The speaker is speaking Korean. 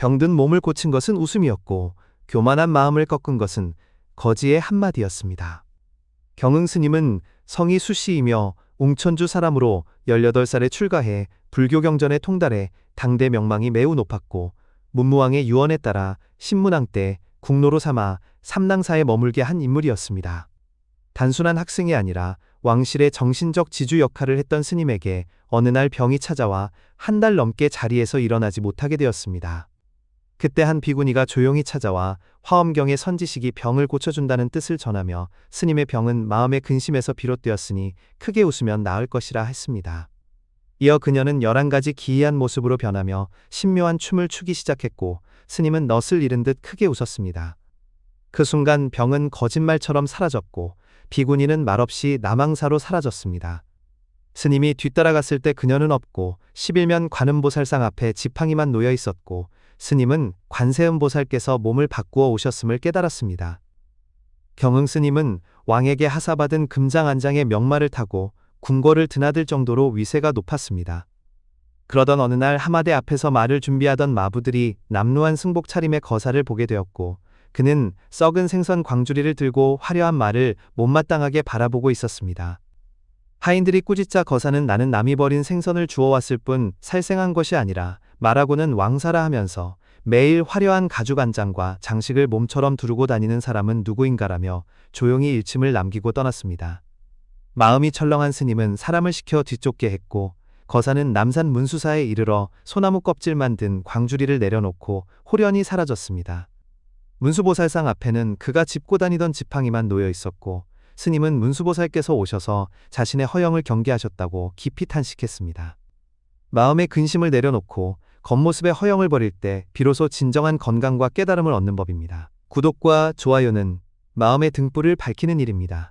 병든 몸을 고친 것은 웃음이었고 교만한 마음을 꺾은 것은 거지의 한마디였습니다. 경흥 스님은 성이 수시이며 웅천주 사람으로 18살에 출가해 불교 경전에 통달해 당대 명망이 매우 높았고 문무왕의 유언에 따라 신문왕 때 국로로 삼아 삼낭사에 머물게 한 인물이었습니다. 단순한 학생이 아니라 왕실의 정신적 지주 역할을 했던 스님에게 어느 날 병이 찾아와 한 달 넘게 자리에서 일어나지 못하게 되었습니다. 그때 한 비구니가 조용히 찾아와 화엄경의 선지식이 병을 고쳐준다는 뜻을 전하며 스님의 병은 마음의 근심에서 비롯되었으니 크게 웃으면 나을 것이라 했습니다. 이어 그녀는 11가지 기이한 모습으로 변하며 신묘한 춤을 추기 시작했고 스님은 넛을 잃은 듯 크게 웃었습니다. 그 순간 병은 거짓말처럼 사라졌고 비구니는 말없이 남항사로 사라졌습니다. 스님이 뒤따라갔을 때 그녀는 없고 11면 관음보살상 앞에 지팡이만 놓여 있었고 스님은 관세음보살께서 몸을 바꾸어 오셨음을 깨달았습니다. 경흥 스님은 왕에게 하사받은 금장 안장의 명마를 타고 궁궐을 드나들 정도로 위세가 높았습니다. 그러던 어느 날 하마대 앞에서 말을 준비하던 마부들이 남루한 승복 차림의 거사를 보게 되었고 그는 썩은 생선 광주리를 들고 화려한 말을 못마땅하게 바라보고 있었습니다. 하인들이 꾸짖자 거사는 나는 남이 버린 생선을 주워왔을 뿐 살생한 것이 아니라 말하고는 왕사라 하면서 매일 화려한 가죽 안장과 장식을 몸처럼 두르고 다니는 사람은 누구인가라며 조용히 일침을 남기고 떠났습니다. 마음이 철렁한 스님은 사람을 시켜 뒤쫓게 했고 거사는 남산 문수사에 이르러 소나무 껍질 만 든 광주리를 내려놓고 호련히 사라졌습니다. 문수보살상 앞에는 그가 짚고 다니던 지팡이만 놓여 있었고 스님은 문수보살께서 오셔서 자신의 허영을 경계하셨다고 깊이 탄식했습니다. 마음의 근심을 내려놓고 겉모습의 허영을 버릴 때 비로소 진정한 건강과 깨달음을 얻는 법입니다. 구독과 좋아요는 마음의 등불을 밝히는 일입니다.